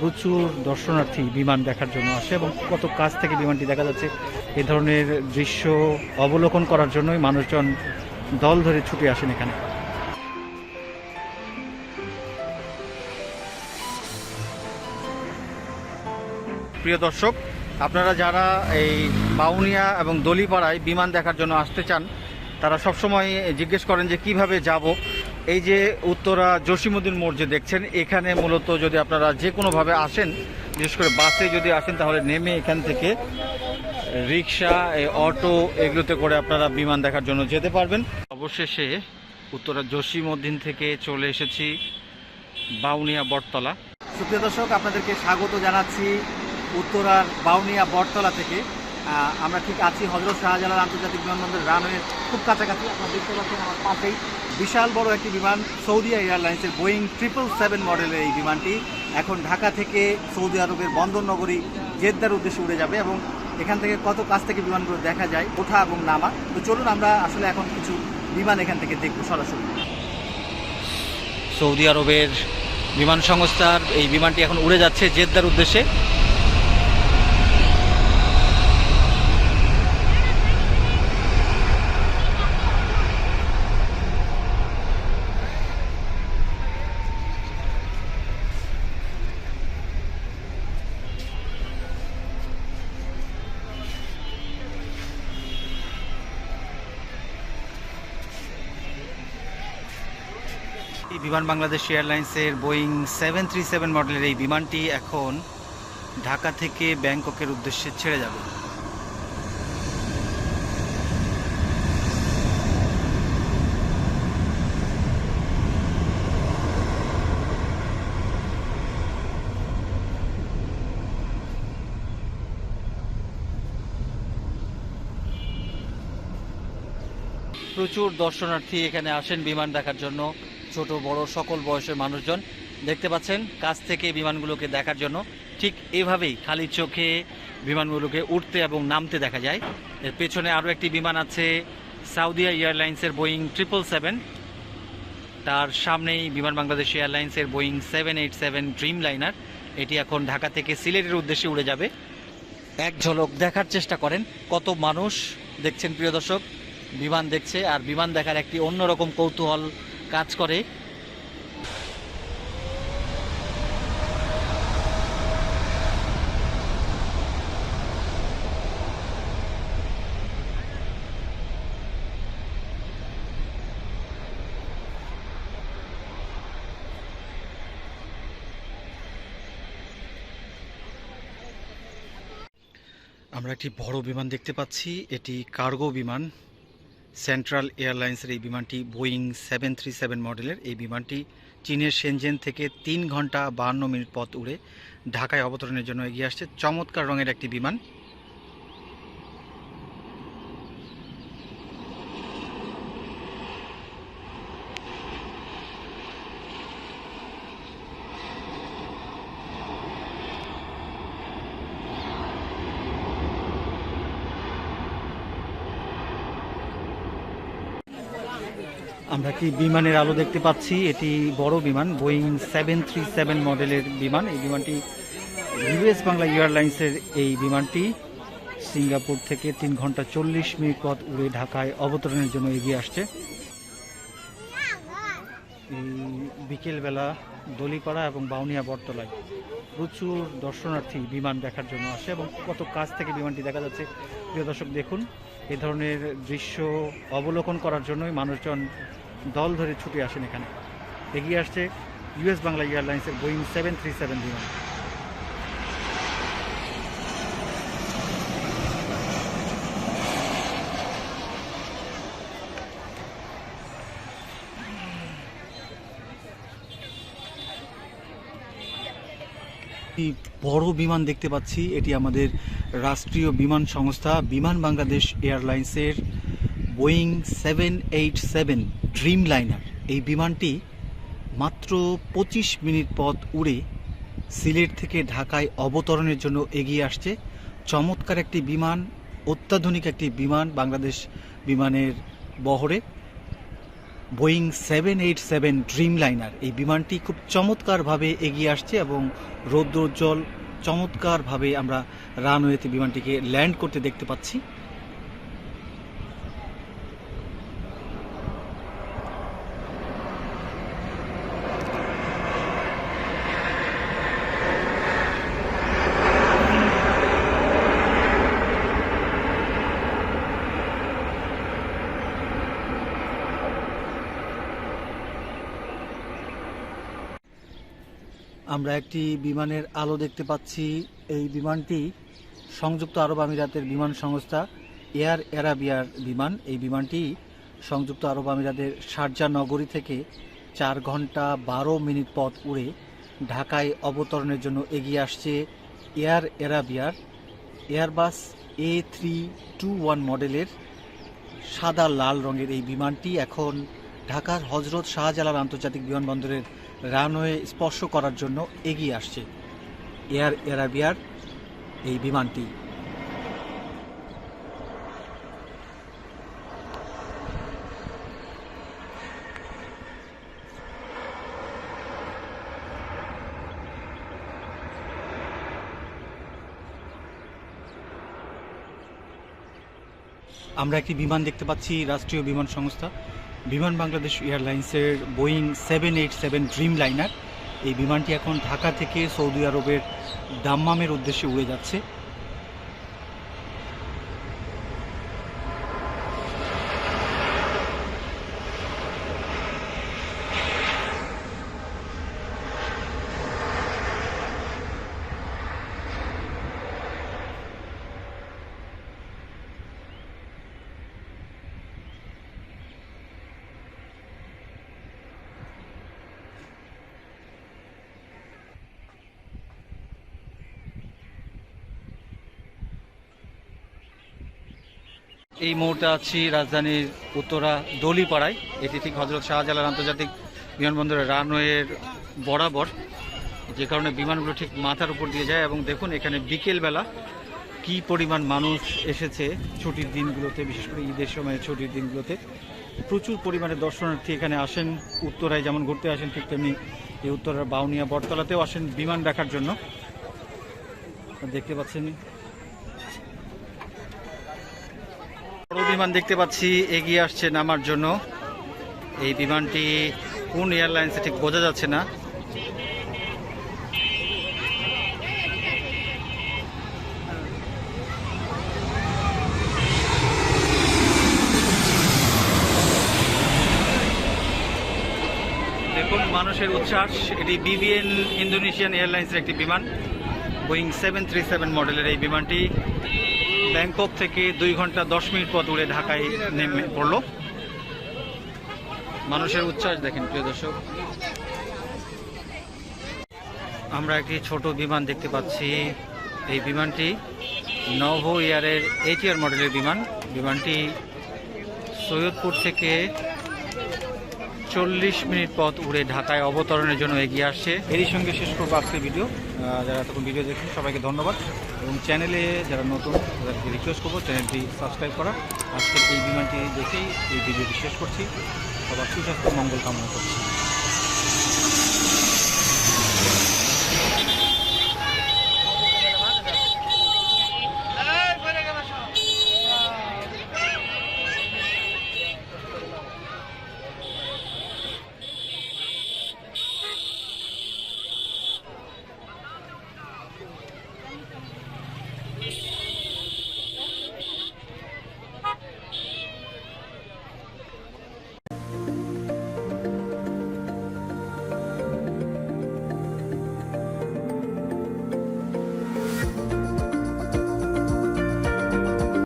প্রচুর দর্শনার্থী বিমান দেখার জন্য আসে এবং কত কাছ থেকে বিমানটি দেখা যাচ্ছে, এ ধরনের দৃশ্য অবলোকন করার জন্যই মানুষজন দল ধরে ছুটে আসেন এখানে। প্রিয় দর্শক, আপনারা যারা এই বাউনিয়া এবং দলিপাড়ায় বিমান দেখার জন্য আসতে চান, তারা সবসময় জিজ্ঞেস করেন যে কীভাবে যাব। এই যে উত্তরা জসিমুদ্দিন মোড় যে দেখছেন, এখানে মূলত যদি আপনারা যে কোনোভাবে আসেন, বিশেষ করে বাসে যদি আসেন, তাহলে নেমে এখান থেকে রিক্সা অটো এগুলোতে করে আপনারা বিমান দেখার জন্য যেতে পারবেন। অবশেষে উত্তরা জসিমুদ্দিন থেকে চলে এসেছি বাউনিয়া বটতলা। সুপ্রিয় দর্শক, আপনাদেরকে স্বাগত জানাচ্ছি উত্তরার বাউনিয়া বটতলা থেকে। আমরা ঠিক আছি। হজরত শাহজালাল আন্তর্জাতিক বিমানবন্দর রানওয়ের খুব কাছাকাছি। আপনারা দেখতে পাচ্ছেন আমার পাশেই বিশাল বড় একটি বিমান, সৌদি এয়ারলাইন্সের বোয়িং ট্রিপল সেভেন মডেলের এই বিমানটি। এখন ঢাকা থেকে সৌদি আরবের বন্দর নগরী জেদ্দার উদ্দেশ্যে উড়ে যাবে এবং এখান থেকে কত কাছ থেকে বিমানগুলো দেখা যায়, ওঠা এবং নামা। তো চলুন আমরা আসলে এখন কিছু বিমান এখান থেকে দেখব সরাসরি। সৌদি আরবের বিমান সংস্থার এই বিমানটি এখন উড়ে যাচ্ছে জেদ্দার উদ্দেশ্যে। বিমান বাংলাদেশ এয়ারলাইন্সের বোয়িং সেভেন থ্রি সেভেন মডেলের এই বিমানটি এখন ঢাকা থেকে ব্যাংককের উদ্দেশ্যে ছেড়ে যাবে। প্রচুর দর্শনার্থী এখানে আসেন বিমান দেখার জন্য। ছোট, বড়, সকল বয়সের মানুষজন দেখতে পাচ্ছেন কাছ থেকে বিমানগুলোকে দেখার জন্য। ঠিক এভাবেই খালি চোখে বিমানগুলোকে উঠতে এবং নামতে দেখা যায়। এর পেছনে আরও একটি বিমান আছে সাউদিয়া এয়ারলাইন্সের বোয়িং ট্রিপল সেভেন। তার সামনেই বিমান বাংলাদেশ এয়ারলাইন্সের Boeing seven eight seven dreamliner এটি এখন ঢাকা থেকে সিলেটের উদ্দেশ্যে উড়ে যাবে। এক ঝলক দেখার চেষ্টা করেন কত মানুষ। দেখছেন প্রিয় দর্শক, বিমান দেখছে আর বিমান দেখার একটি অন্যরকম কৌতূহল কাজ করে। আমরা একটি বড় বিমান দেখতে পাচ্ছি। এটি কার্গো বিমান। সেন্ট্রাল এয়ারলাইন্সের এই বিমানটি বোয়িং সেভেন থ্রি সেভেন মডেলের এই বিমানটি চীনের সেনজেন থেকে তিন ঘণ্টা বাহান্ন মিনিট পথ উড়ে ঢাকায় অবতরণের জন্য এগিয়ে আসছে। চমৎকার রঙের একটি বিমান। আমরা কি বিমানের আলো দেখতে পাচ্ছি? এটি বড় বিমান, বোয়িং সেভেন থ্রি সেভেন মডেলের বিমান। এই বিমানটি ইউএস বাংলা এয়ারলাইন্সের এই বিমানটি সিঙ্গাপুর থেকে তিন ঘণ্টা চল্লিশ মিনিট পথ উড়ে ঢাকায় অবতরণের জন্য এগিয়ে আসছে। বিকেলবেলা দলিপাড়া এবং বাউনিয়া বটতলায় প্রচুর দর্শনার্থী বিমান দেখার জন্য আসে এবং কত কাছ থেকে বিমানটি দেখা যাচ্ছে। প্রিয় দর্শক, দেখুন, এ ধরনের দৃশ্য অবলোকন করার জন্যই মানুষজন দল ধরে ছুটে আসেন এখানে। এগিয়ে আসছে ইউএস বাংলা এয়ারলাইন্সের বোয়িং সেভেন থ্রি সেভেন বিমান। একটি বড় বিমান দেখতে পাচ্ছি। এটি আমাদের রাষ্ট্রীয় বিমান সংস্থা বিমান বাংলাদেশ এয়ারলাইন্সের Boeing seven eight seven dreamliner এই বিমানটি মাত্র পঁচিশ মিনিট পথ উড়ে সিলেট থেকে ঢাকায় অবতরণের জন্য এগিয়ে আসছে। চমৎকার একটি বিমান, অত্যাধুনিক একটি বিমান বাংলাদেশ বিমানের বহরে। Boeing seven eight seven dreamliner এই বিমানটি খুব চমৎকারভাবে এগিয়ে আসছে এবং রৌদ্রোজ্জ্বল চমৎকারভাবে আমরা রানওয়েতে বিমানটিকে ল্যান্ড করতে দেখতে পাচ্ছি। আমরা একটি বিমানের আলো দেখতে পাচ্ছি। এই বিমানটি সংযুক্ত আরব আমিরাতের বিমান সংস্থা এয়ার অ্যারাবিয়ার বিমান। এই বিমানটি সংযুক্ত আরব আমিরাতের শারজা নগরী থেকে চার ঘণ্টা বারো মিনিট পথ উড়ে ঢাকায় অবতরণের জন্য এগিয়ে আসছে air অ্যারাবিয়ার Airbus A three two one মডেলের সাদা লাল রঙের এই বিমানটি। এখন ঢাকার হজরত শাহজালাল আন্তর্জাতিক বিমানবন্দরের রানওয়ে স্পর্শ করার জন্য এগিয়ে আসছে এয়ার অ্যারাবিয়ার এই বিমানটি। আমরা একটি বিমান দেখতে পাচ্ছি, রাষ্ট্রীয় বিমান সংস্থা। বিমান বাংলাদেশ এয়ারলাইন্সের Boeing seven eight seven dreamliner এই বিমানটি এখন ঢাকা থেকে সৌদি আরবের দাম্মামের উদ্দেশ্যে উড়ে যাচ্ছে। এই মুহূর্তে আছি রাজধানীর উত্তরা দলিপাড়ায়। এটি ঠিক হজরত শাহজালাল আন্তর্জাতিক বিমানবন্দরের রানওয়ের বরাবর। যে কারণে বিমানগুলো ঠিক মাথার উপর দিয়ে যায় এবং দেখুন এখানে বিকেলবেলা কি পরিমাণ মানুষ এসেছে ছুটির দিনগুলোতে, বিশেষ করে ঈদের সময় ছুটির দিনগুলোতে। প্রচুর পরিমাণে দর্শনার্থী এখানে আসেন, উত্তরায় যেমন ঘুরতে আসেন, ঠিক তেমনি এই উত্তরার বাউনিয়া বটতলাতেও আসেন বিমান দেখার জন্য। দেখতে পাচ্ছেন বিমান দেখতে পাচ্ছি, এগিয়ে আসছে নামার জন্য। এই বিমানটি কোন এয়ারলাইন্সে ঠিক বোঝা যাচ্ছে না। দেখুন, মানুষের উচ্ছ্বাস, এটি বিবিএন ইন্দোনেশিয়ান এয়ারলাইন্সের একটি বিমান বোয়িং সেভেন থ্রি সেভেন মডেলের এই বিমানটি। ব্যাংকক থেকে দুই ঘণ্টা দশ মিনিট পথ উড়ে ঢাকায় নেমে পড়ল। মানুষের উচ্ছ্বাস দেখেন, প্রিয় দর্শক। আমরা একটি ছোট বিমান দেখতে পাচ্ছি। এই বিমানটি নভো এয়ারের এটিআর মডেলের বিমান। বিমানটি সৈয়দপুর থেকে চল্লিশ মিনিট পথ উড়ে ঢাকায় অবতরণের জন্য এগিয়ে আসছে। এরই সঙ্গে শেষ করব আজকের ভিডিও। যারা তখন ভিডিও দেখছেন, সবাইকে ধন্যবাদ। এবং চ্যানেলে যারা নতুন, তাদেরকে রিকোয়েস্ট করব চ্যানেলটি সাবস্ক্রাইব করা। আজকের এই বিমানটি দেখেই এই ভিডিওটি শেষ করছি। সবার সুস্বাস্থ্য, মঙ্গল কামনা করছি।